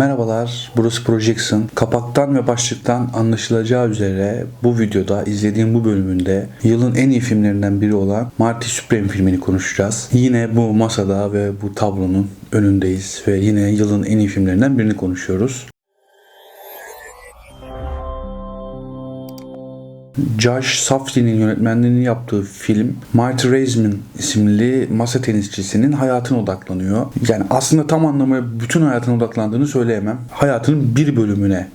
Merhabalar, burası Projection. Kapaktan ve başlıktan anlaşılacağı üzere bu videoda izlediğim bu bölümünde yılın en iyi filmlerinden biri olan Marty Supreme filmini konuşacağız. Yine bu masada ve bu tablonun önündeyiz ve yine yılın en iyi filmlerinden birini konuşuyoruz. Josh Safdie'nin yönetmenliğini yaptığı film Marty Raisman isimli masa tenisçisinin hayatına odaklanıyor. Yani aslında tam anlamıyla bütün hayatına odaklandığını söyleyemem. Hayatının bir bölümüne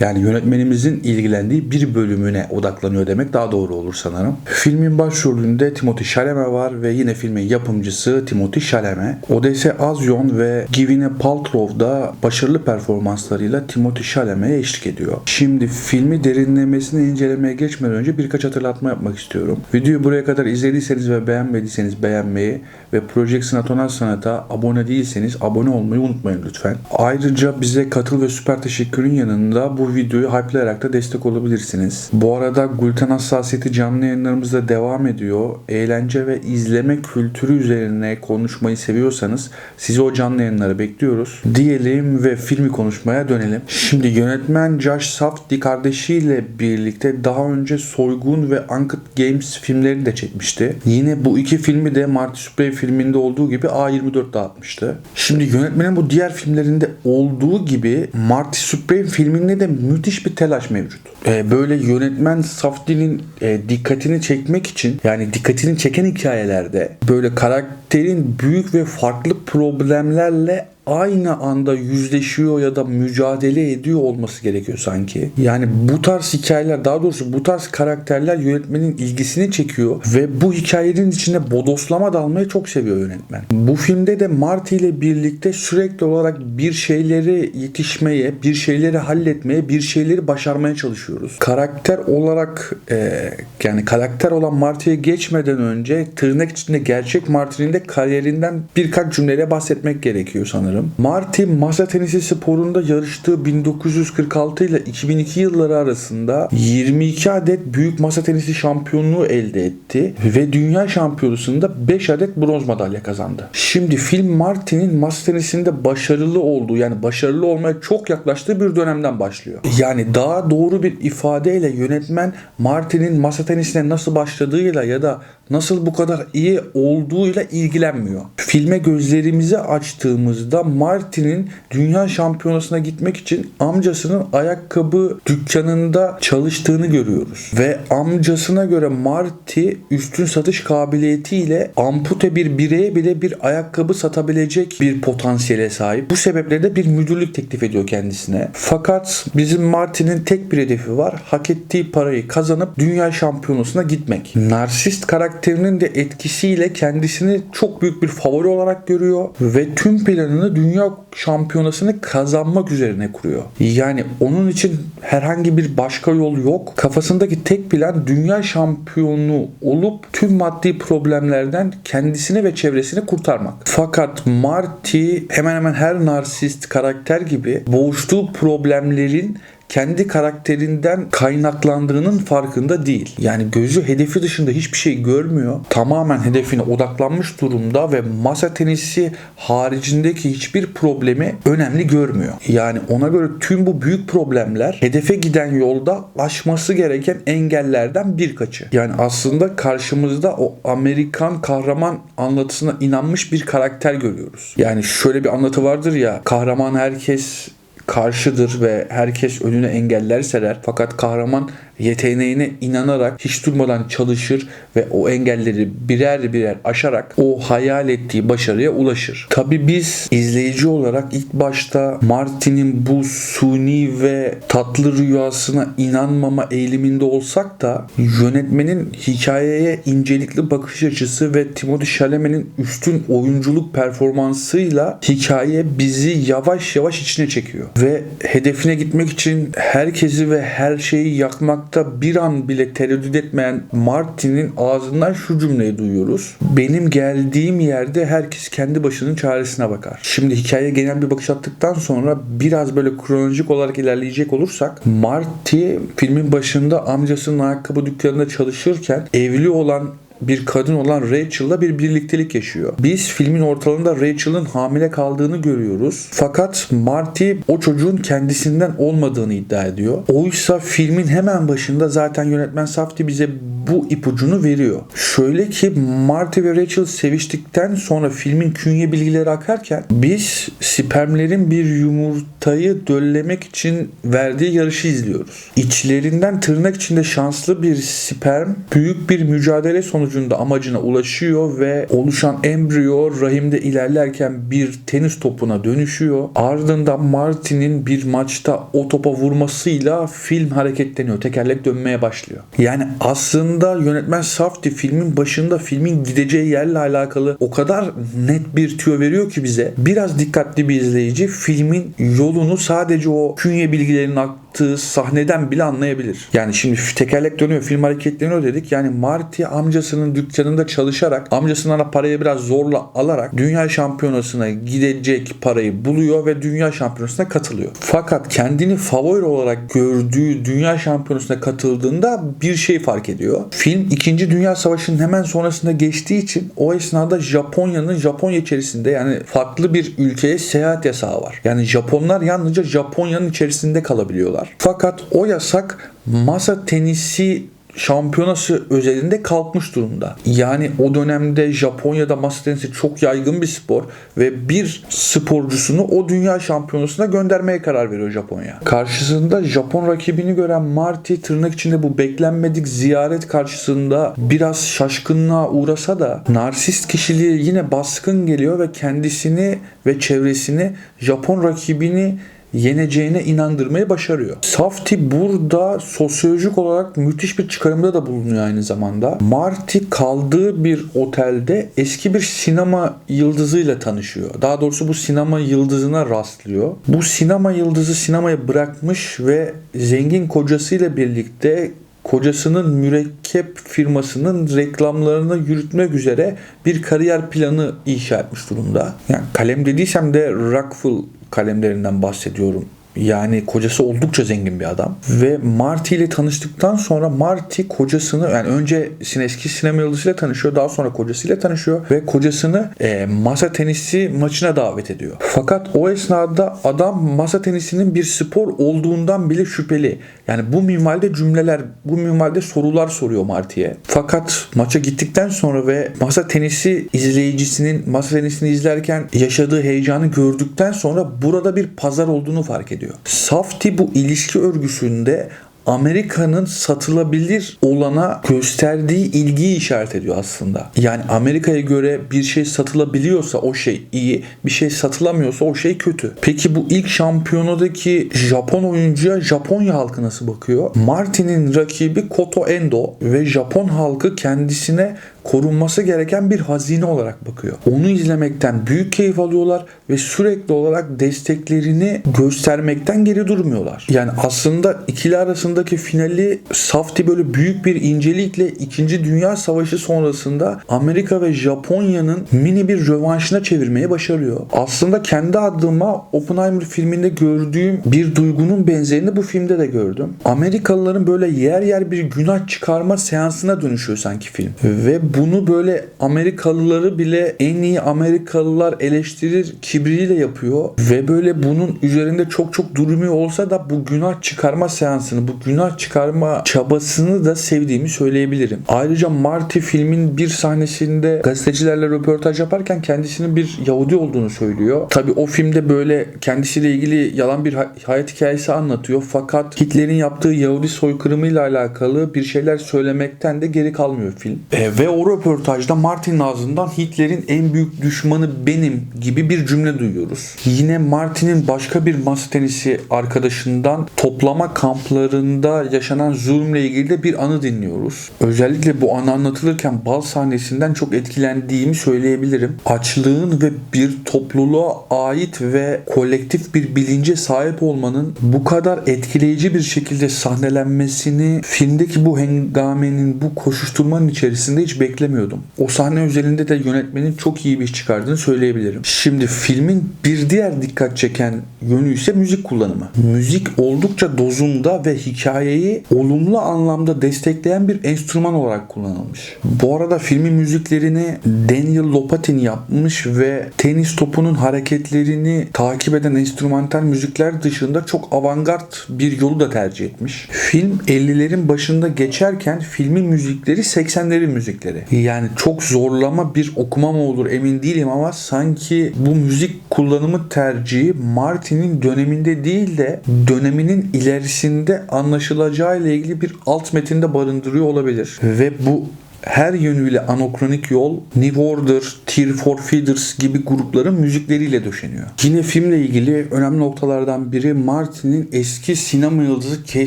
yani yönetmenimizin ilgilendiği bir bölümüne odaklanıyor demek daha doğru olur sanırım. Filmin başrolünde Timothy Chalamet var ve yine filmin yapımcısı Timothy Chalamet. Odesse Azyon ve Gwyneth Paltrow da başarılı performanslarıyla Timothy Chalamet'e eşlik ediyor. Şimdi filmi derinlemesine incelemeye geçmeden önce birkaç hatırlatma yapmak istiyorum. Videoyu buraya kadar izlediyseniz ve beğenmediyseniz beğenmeyi ve Projection Atonal Sanat'a abone değilseniz abone olmayı unutmayın lütfen. Ayrıca bize katıl ve süper teşekkürün yanında bu videoyu hype'layarak da destek olabilirsiniz. Bu arada gluten hassasiyeti canlı yayınlarımızda devam ediyor. Eğlence ve izleme kültürü üzerine konuşmayı seviyorsanız sizi o canlı yayınlara bekliyoruz. Diyelim ve filmi konuşmaya dönelim. Şimdi yönetmen Josh Safdie kardeşiyle birlikte daha önce Soygun ve Uncut Games filmlerini de çekmişti. Yine bu iki filmi de Marty Supreme filminde olduğu gibi A24 dağıtmıştı. Şimdi yönetmenin bu diğer filmlerinde olduğu gibi Marty Supreme filminde de müthiş bir telaş mevcut. Ee, böyle yönetmen Safdie'nin e, dikkatini çekmek için yani dikkatini çeken hikayelerde böyle karakterin büyük ve farklı problemlerle aynı anda yüzleşiyor ya da mücadele ediyor olması gerekiyor sanki. Yani bu tarz hikayeler daha doğrusu bu tarz karakterler yönetmenin ilgisini çekiyor ve bu hikayenin içine bodoslama dalmayı çok seviyor yönetmen. Bu filmde de Marty ile birlikte sürekli olarak bir şeyleri yetişmeye, bir şeyleri halletmeye, bir şeyleri başarmaya çalışıyoruz. Karakter olarak e, yani karakter olan Marty'ye geçmeden önce tırnak içinde gerçek Marty'nin de kariyerinden birkaç cümleyle bahsetmek gerekiyor sanırım. Marty masa tenisi sporunda yarıştığı 1946 ile 2002 yılları arasında 22 adet büyük masa tenisi şampiyonluğu elde etti ve dünya şampiyonasında 5 adet bronz madalya kazandı. Şimdi film Marty'nin masa tenisinde başarılı olduğu yani başarılı olmaya çok yaklaştığı bir dönemden başlıyor. Yani daha doğru bir ifadeyle yönetmen Marty'nin masa tenisine nasıl başladığıyla ya da nasıl bu kadar iyi olduğuyla ilgilenmiyor. Filme gözlerimizi açtığımızda Martin'in dünya şampiyonasına gitmek için amcasının ayakkabı dükkanında çalıştığını görüyoruz. Ve amcasına göre Marty üstün satış kabiliyetiyle ampute bir bireye bile bir ayakkabı satabilecek bir potansiyele sahip. Bu sebeple de bir müdürlük teklif ediyor kendisine. Fakat bizim Martin'in tek bir hedefi var. Hak ettiği parayı kazanıp dünya şampiyonasına gitmek. Narsist karakterinin de etkisiyle kendisini çok büyük bir favori olarak görüyor ve tüm planını dünya şampiyonasını kazanmak üzerine kuruyor. Yani onun için herhangi bir başka yol yok. Kafasındaki tek plan dünya şampiyonu olup tüm maddi problemlerden kendisini ve çevresini kurtarmak. Fakat Marty hemen hemen her narsist karakter gibi boğuştuğu problemlerin kendi karakterinden kaynaklandığının farkında değil. Yani gözü hedefi dışında hiçbir şey görmüyor. Tamamen hedefine odaklanmış durumda ve masa tenisi haricindeki hiçbir problemi önemli görmüyor. Yani ona göre tüm bu büyük problemler hedefe giden yolda aşması gereken engellerden birkaçı. Yani aslında karşımızda o Amerikan kahraman anlatısına inanmış bir karakter görüyoruz. Yani şöyle bir anlatı vardır ya kahraman herkes karşıdır ve herkes önüne engeller serer. Fakat kahraman yeteneğine inanarak hiç durmadan çalışır ve o engelleri birer birer aşarak o hayal ettiği başarıya ulaşır. Tabi biz izleyici olarak ilk başta Martin'in bu suni ve tatlı rüyasına inanmama eğiliminde olsak da yönetmenin hikayeye incelikli bakış açısı ve Timothée Chalamet'in üstün oyunculuk performansıyla hikaye bizi yavaş yavaş içine çekiyor. Ve hedefine gitmek için herkesi ve her şeyi yakmak yapmakta bir an bile tereddüt etmeyen Martin'in ağzından şu cümleyi duyuyoruz. Benim geldiğim yerde herkes kendi başının çaresine bakar. Şimdi hikayeye genel bir bakış attıktan sonra biraz böyle kronolojik olarak ilerleyecek olursak Marty filmin başında amcasının ayakkabı dükkanında çalışırken evli olan bir kadın olan Rachel'la bir birliktelik yaşıyor. Biz filmin ortalarında Rachel'ın hamile kaldığını görüyoruz. Fakat Marty o çocuğun kendisinden olmadığını iddia ediyor. Oysa filmin hemen başında zaten yönetmen Safdie bize bu ipucunu veriyor. Şöyle ki Marty ve Rachel seviştikten sonra filmin künye bilgileri akarken biz spermlerin bir yumurtayı döllemek için verdiği yarışı izliyoruz. İçlerinden tırnak içinde şanslı bir sperm büyük bir mücadele sonucunda amacına ulaşıyor ve oluşan embriyo rahimde ilerlerken bir tenis topuna dönüşüyor. Ardından Marty'nin bir maçta o topa vurmasıyla film hareketleniyor. Tekerlek dönmeye başlıyor. Yani aslında yönetmen Safdie filmin başında filmin gideceği yerle alakalı o kadar net bir tüyo veriyor ki bize. Biraz dikkatli bir izleyici filmin yolunu sadece o künye bilgilerinin aktığı sahneden bile anlayabilir. Yani şimdi tekerlek dönüyor, film hareketleniyor dedik. Yani Marty amcasının dükkanında çalışarak, amcasından parayı biraz zorla alarak dünya şampiyonasına gidecek parayı buluyor ve dünya şampiyonasına katılıyor. Fakat kendini favori olarak gördüğü dünya şampiyonasına katıldığında bir şey fark ediyor. Film 2. Dünya Savaşı'nın hemen sonrasında geçtiği için o esnada Japonya'nın Japonya içerisinde yani farklı bir ülkeye seyahat yasağı var. Yani Japonlar yalnızca Japonya'nın içerisinde kalabiliyorlar. Fakat o yasak masa tenisi şampiyonası özelinde kalkmış durumda. Yani o dönemde Japonya'da masa tenisi çok yaygın bir spor ve bir sporcusunu o dünya şampiyonasına göndermeye karar veriyor Japonya. Karşısında Japon rakibini gören Marty tırnak içinde bu beklenmedik ziyaret karşısında biraz şaşkınlığa uğrasa da narsist kişiliği yine baskın geliyor ve kendisini ve çevresini Japon rakibini yeneceğine inandırmayı başarıyor. Safti burada sosyolojik olarak müthiş bir çıkarımda da bulunuyor aynı zamanda. Marty kaldığı bir otelde eski bir sinema yıldızıyla tanışıyor. Daha doğrusu bu sinema yıldızına rastlıyor. Bu sinema yıldızı sinemayı bırakmış ve zengin kocasıyla birlikte kocasının mürekkep firmasının reklamlarını yürütmek üzere bir kariyer planı inşa etmiş durumda. Yani kalem dediysem de Rockful kalemlerinden bahsediyorum. Yani kocası oldukça zengin bir adam. Ve Marty ile tanıştıktan sonra Marty kocasını yani önce eski sinema yıldızıyla tanışıyor. Daha sonra kocasıyla tanışıyor. Ve kocasını e, masa tenisi maçına davet ediyor. Fakat o esnada adam masa tenisinin bir spor olduğundan bile şüpheli. Yani bu minvalde cümleler, bu minvalde sorular soruyor Marty'ye. Fakat maça gittikten sonra ve masa tenisi izleyicisinin masa tenisini izlerken yaşadığı heyecanı gördükten sonra burada bir pazar olduğunu fark ediyor. Safti bu ilişki örgüsünde Amerika'nın satılabilir olana gösterdiği ilgiyi işaret ediyor aslında. Yani Amerika'ya göre bir şey satılabiliyorsa o şey iyi, bir şey satılamıyorsa o şey kötü. Peki bu ilk şampiyonadaki Japon oyuncuya Japonya halkı nasıl bakıyor? Martin'in rakibi Koto Endo ve Japon halkı kendisine korunması gereken bir hazine olarak bakıyor. Onu izlemekten büyük keyif alıyorlar ve sürekli olarak desteklerini göstermekten geri durmuyorlar. Yani aslında ikili arasındaki finali Safti böyle büyük bir incelikle 2. Dünya Savaşı sonrasında Amerika ve Japonya'nın mini bir rövanşına çevirmeyi başarıyor. Aslında kendi adıma Oppenheimer filminde gördüğüm bir duygunun benzerini bu filmde de gördüm. Amerikalıların böyle yer yer bir günah çıkarma seansına dönüşüyor sanki film. Ve bunu böyle Amerikalıları bile en iyi Amerikalılar eleştirir kibriyle yapıyor ve böyle bunun üzerinde çok çok durmuyor olsa da bu günah çıkarma seansını, bu günah çıkarma çabasını da sevdiğimi söyleyebilirim. Ayrıca Marty filmin bir sahnesinde gazetecilerle röportaj yaparken kendisinin bir Yahudi olduğunu söylüyor. Tabi o filmde böyle kendisiyle ilgili yalan bir hayat hikayesi anlatıyor. Fakat Hitler'in yaptığı Yahudi soykırımıyla alakalı bir şeyler söylemekten de geri kalmıyor film. E, ve o röportajda Martin'in ağzından Hitler'in en büyük düşmanı benim gibi bir cümle duyuyoruz. Yine Martin'in başka bir masa tenisi arkadaşından toplama kamplarında yaşanan zulümle ilgili de bir anı dinliyoruz. Özellikle bu anı anlatılırken bal sahnesinden çok etkilendiğimi söyleyebilirim. Açlığın ve bir topluluğa ait ve kolektif bir bilince sahip olmanın bu kadar etkileyici bir şekilde sahnelenmesini filmdeki bu hengamenin, bu koşuşturmanın içerisinde hiç beklemiyordum beklemiyordum. O sahne özelinde de yönetmenin çok iyi bir iş çıkardığını söyleyebilirim. Şimdi filmin bir diğer dikkat çeken yönü ise müzik kullanımı. Müzik oldukça dozunda ve hikayeyi olumlu anlamda destekleyen bir enstrüman olarak kullanılmış. Bu arada filmin müziklerini Daniel Lopatin yapmış ve tenis topunun hareketlerini takip eden enstrümantal müzikler dışında çok avantgard bir yolu da tercih etmiş. Film 50'lerin başında geçerken filmin müzikleri 80'lerin müzikleri. Yani çok zorlama bir okuma mı olur emin değilim ama sanki bu müzik kullanımı tercihi Martin'in döneminde değil de döneminin ilerisinde anlaşılacağı ile ilgili bir alt metinde barındırıyor olabilir. Ve bu her yönüyle anokronik yol New Order, Tear for Feathers gibi grupların müzikleriyle döşeniyor. Yine filmle ilgili önemli noktalardan biri Martin'in eski sinema yıldızı Kay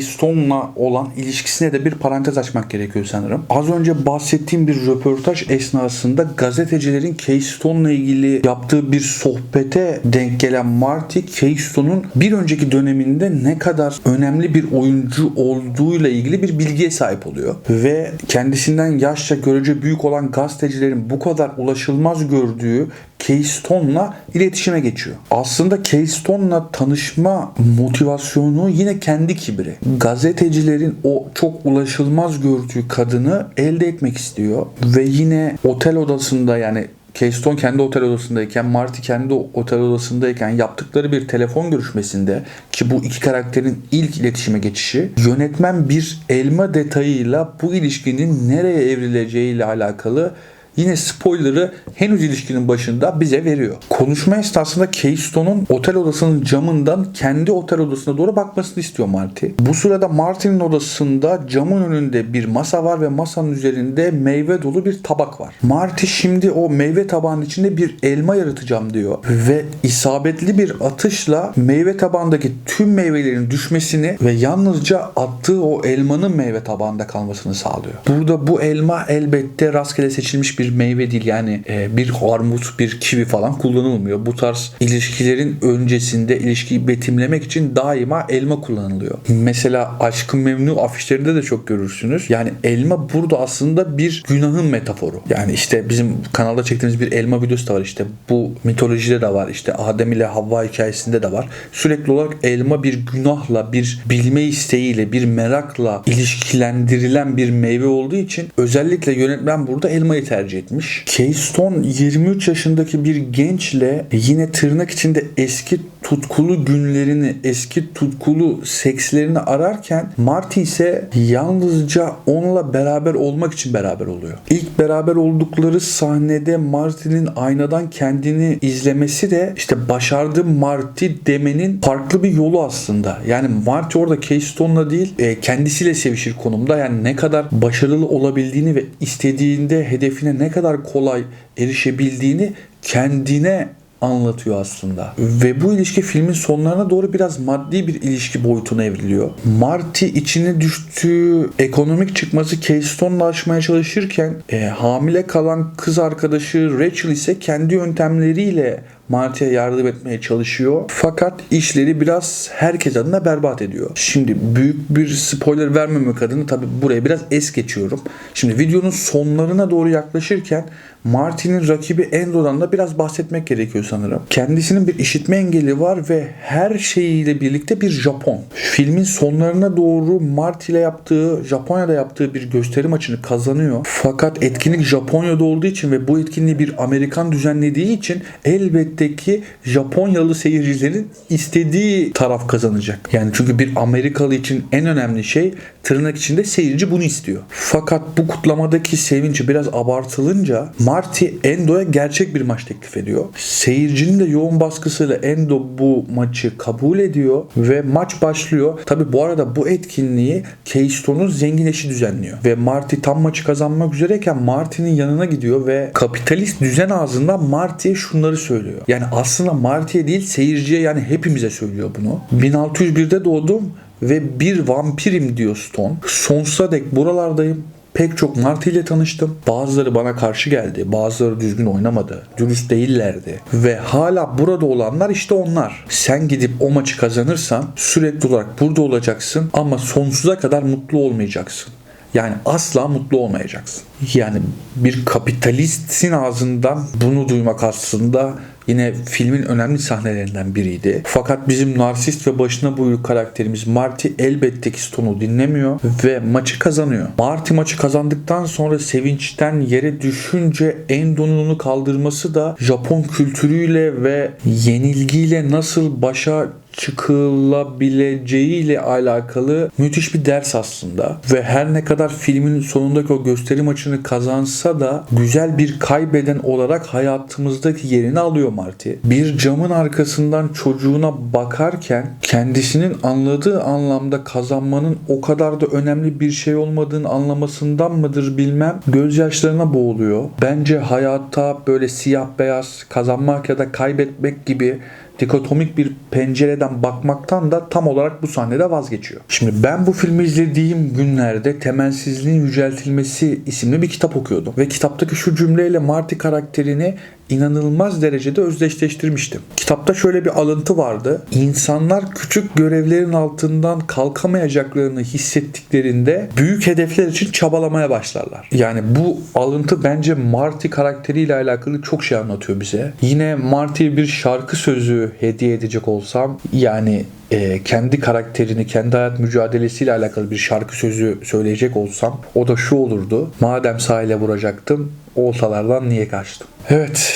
Stone'la olan ilişkisine de bir parantez açmak gerekiyor sanırım. Az önce bahsettiğim bir röportaj esnasında gazetecilerin Kay Stone'la ilgili yaptığı bir sohbete denk gelen Marty, Kay Stone'un bir önceki döneminde ne kadar önemli bir oyuncu olduğuyla ilgili bir bilgiye sahip oluyor. Ve kendisinden yaş yaşça görece büyük olan gazetecilerin bu kadar ulaşılmaz gördüğü Keystone'la iletişime geçiyor. Aslında Keystone'la tanışma motivasyonu yine kendi kibri. Gazetecilerin o çok ulaşılmaz gördüğü kadını elde etmek istiyor ve yine otel odasında yani Keystone kendi otel odasındayken, Marty kendi otel odasındayken yaptıkları bir telefon görüşmesinde ki bu iki karakterin ilk iletişime geçişi yönetmen bir elma detayıyla bu ilişkinin nereye evrileceğiyle alakalı yine spoiler'ı henüz ilişkinin başında bize veriyor. Konuşma esnasında Keystone'un otel odasının camından kendi otel odasına doğru bakmasını istiyor Marty. Bu sırada Marty'nin odasında camın önünde bir masa var ve masanın üzerinde meyve dolu bir tabak var. Marty şimdi o meyve tabağının içinde bir elma yaratacağım diyor ve isabetli bir atışla meyve tabağındaki tüm meyvelerin düşmesini ve yalnızca attığı o elmanın meyve tabağında kalmasını sağlıyor. Burada bu elma elbette rastgele seçilmiş bir bir meyve değil yani e, bir armut, bir kivi falan kullanılmıyor. Bu tarz ilişkilerin öncesinde ilişkiyi betimlemek için daima elma kullanılıyor. Mesela Aşkın Memnu afişlerinde de çok görürsünüz. Yani elma burada aslında bir günahın metaforu. Yani işte bizim kanalda çektiğimiz bir elma videosu da var işte. Bu mitolojide de var. işte Adem ile Havva hikayesinde de var. Sürekli olarak elma bir günahla, bir bilme isteğiyle, bir merakla ilişkilendirilen bir meyve olduğu için özellikle yönetmen burada elmayı tercih tercih etmiş. Keystone 23 yaşındaki bir gençle yine tırnak içinde eski tutkulu günlerini, eski tutkulu sekslerini ararken Marty ise yalnızca onunla beraber olmak için beraber oluyor. İlk beraber oldukları sahnede Marty'nin aynadan kendini izlemesi de işte başardı Marty demenin farklı bir yolu aslında. Yani Marty orada Keystone'la değil e, kendisiyle sevişir konumda. Yani ne kadar başarılı olabildiğini ve istediğinde hedefine ne kadar kolay erişebildiğini kendine anlatıyor aslında. Ve bu ilişki filmin sonlarına doğru biraz maddi bir ilişki boyutuna evriliyor. Marty içine düştüğü ekonomik çıkması Keystone'la aşmaya çalışırken e, hamile kalan kız arkadaşı Rachel ise kendi yöntemleriyle Marty'ye yardım etmeye çalışıyor. Fakat işleri biraz herkes adına berbat ediyor. Şimdi büyük bir spoiler vermemek adına tabi buraya biraz es geçiyorum. Şimdi videonun sonlarına doğru yaklaşırken Marty'nin rakibi Endo'dan da biraz bahsetmek gerekiyor sanırım. Kendisinin bir işitme engeli var ve her şeyiyle birlikte bir Japon. Filmin sonlarına doğru Marty ile yaptığı, Japonya'da yaptığı bir gösteri maçını kazanıyor. Fakat etkinlik Japonya'da olduğu için ve bu etkinliği bir Amerikan düzenlediği için elbette elbette Japonyalı seyircilerin istediği taraf kazanacak. Yani çünkü bir Amerikalı için en önemli şey tırnak içinde seyirci bunu istiyor. Fakat bu kutlamadaki sevinci biraz abartılınca Marty Endo'ya gerçek bir maç teklif ediyor. Seyircinin de yoğun baskısıyla Endo bu maçı kabul ediyor ve maç başlıyor. Tabi bu arada bu etkinliği Keystone'un zengin eşi düzenliyor. Ve Marty tam maçı kazanmak üzereyken Marty'nin yanına gidiyor ve kapitalist düzen ağzında Marty'ye şunları söylüyor. Yani aslında Marty'ye değil seyirciye yani hepimize söylüyor bunu. 1601'de doğdum ve bir vampirim diyor Stone. Sonsuza dek buralardayım. Pek çok Marty ile tanıştım. Bazıları bana karşı geldi. Bazıları düzgün oynamadı. Dürüst değillerdi. Ve hala burada olanlar işte onlar. Sen gidip o maçı kazanırsan sürekli olarak burada olacaksın ama sonsuza kadar mutlu olmayacaksın. Yani asla mutlu olmayacaksın. Yani bir kapitalistin ağzından bunu duymak aslında yine filmin önemli sahnelerinden biriydi. Fakat bizim narsist ve başına buyruk karakterimiz Marty elbette ki Stone'u dinlemiyor ve maçı kazanıyor. Marty maçı kazandıktan sonra sevinçten yere düşünce Endo'nun kaldırması da Japon kültürüyle ve yenilgiyle nasıl başa çıkılabileceğiyle alakalı müthiş bir ders aslında. Ve her ne kadar filmin sonundaki o gösteri maçını kazansa da güzel bir kaybeden olarak hayatımızdaki yerini alıyor Marty. Bir camın arkasından çocuğuna bakarken kendisinin anladığı anlamda kazanmanın o kadar da önemli bir şey olmadığını anlamasından mıdır bilmem gözyaşlarına boğuluyor. Bence hayatta böyle siyah beyaz kazanmak ya da kaybetmek gibi dikotomik bir pencereden bakmaktan da tam olarak bu sahnede vazgeçiyor. Şimdi ben bu filmi izlediğim günlerde Temelsizliğin Yüceltilmesi isimli bir kitap okuyordum. Ve kitaptaki şu cümleyle Marty karakterini inanılmaz derecede özdeşleştirmiştim. Kitapta şöyle bir alıntı vardı. İnsanlar küçük görevlerin altından kalkamayacaklarını hissettiklerinde büyük hedefler için çabalamaya başlarlar. Yani bu alıntı bence Marty karakteriyle alakalı çok şey anlatıyor bize. Yine Marty'ye bir şarkı sözü hediye edecek olsam yani e, kendi karakterini, kendi hayat mücadelesiyle alakalı bir şarkı sözü söyleyecek olsam o da şu olurdu. Madem sahile vuracaktım, oltalardan niye kaçtım? Evet,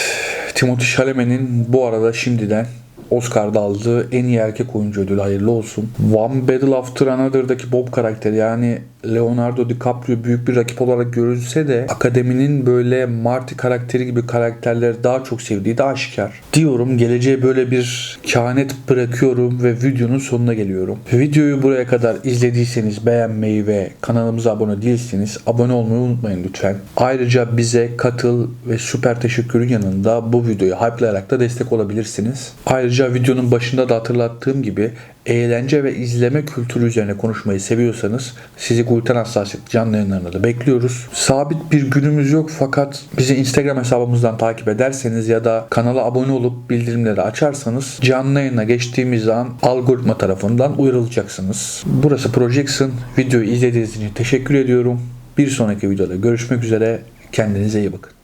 Timothy Chalamet'in bu arada şimdiden Oscar'da aldığı en iyi erkek oyuncu ödülü hayırlı olsun. One Battle After Another'daki Bob karakteri yani Leonardo DiCaprio büyük bir rakip olarak görülse de akademinin böyle Marty karakteri gibi karakterleri daha çok sevdiği de aşikar. Diyorum geleceğe böyle bir kehanet bırakıyorum ve videonun sonuna geliyorum. Videoyu buraya kadar izlediyseniz beğenmeyi ve kanalımıza abone değilseniz abone olmayı unutmayın lütfen. Ayrıca bize katıl ve süper teşekkürün yanında bu videoyu hype'layarak da destek olabilirsiniz. Ayrıca videonun başında da hatırlattığım gibi eğlence ve izleme kültürü üzerine konuşmayı seviyorsanız sizi Gluten Hassasiyet canlı yayınlarına da bekliyoruz. Sabit bir günümüz yok fakat bizi Instagram hesabımızdan takip ederseniz ya da kanala abone olup bildirimleri açarsanız canlı yayına geçtiğimiz an algoritma tarafından uyarılacaksınız. Burası Projection. Videoyu izlediğiniz için teşekkür ediyorum. Bir sonraki videoda görüşmek üzere. Kendinize iyi bakın.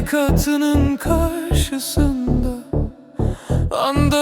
Vitamin tarikatının karşısında Underdog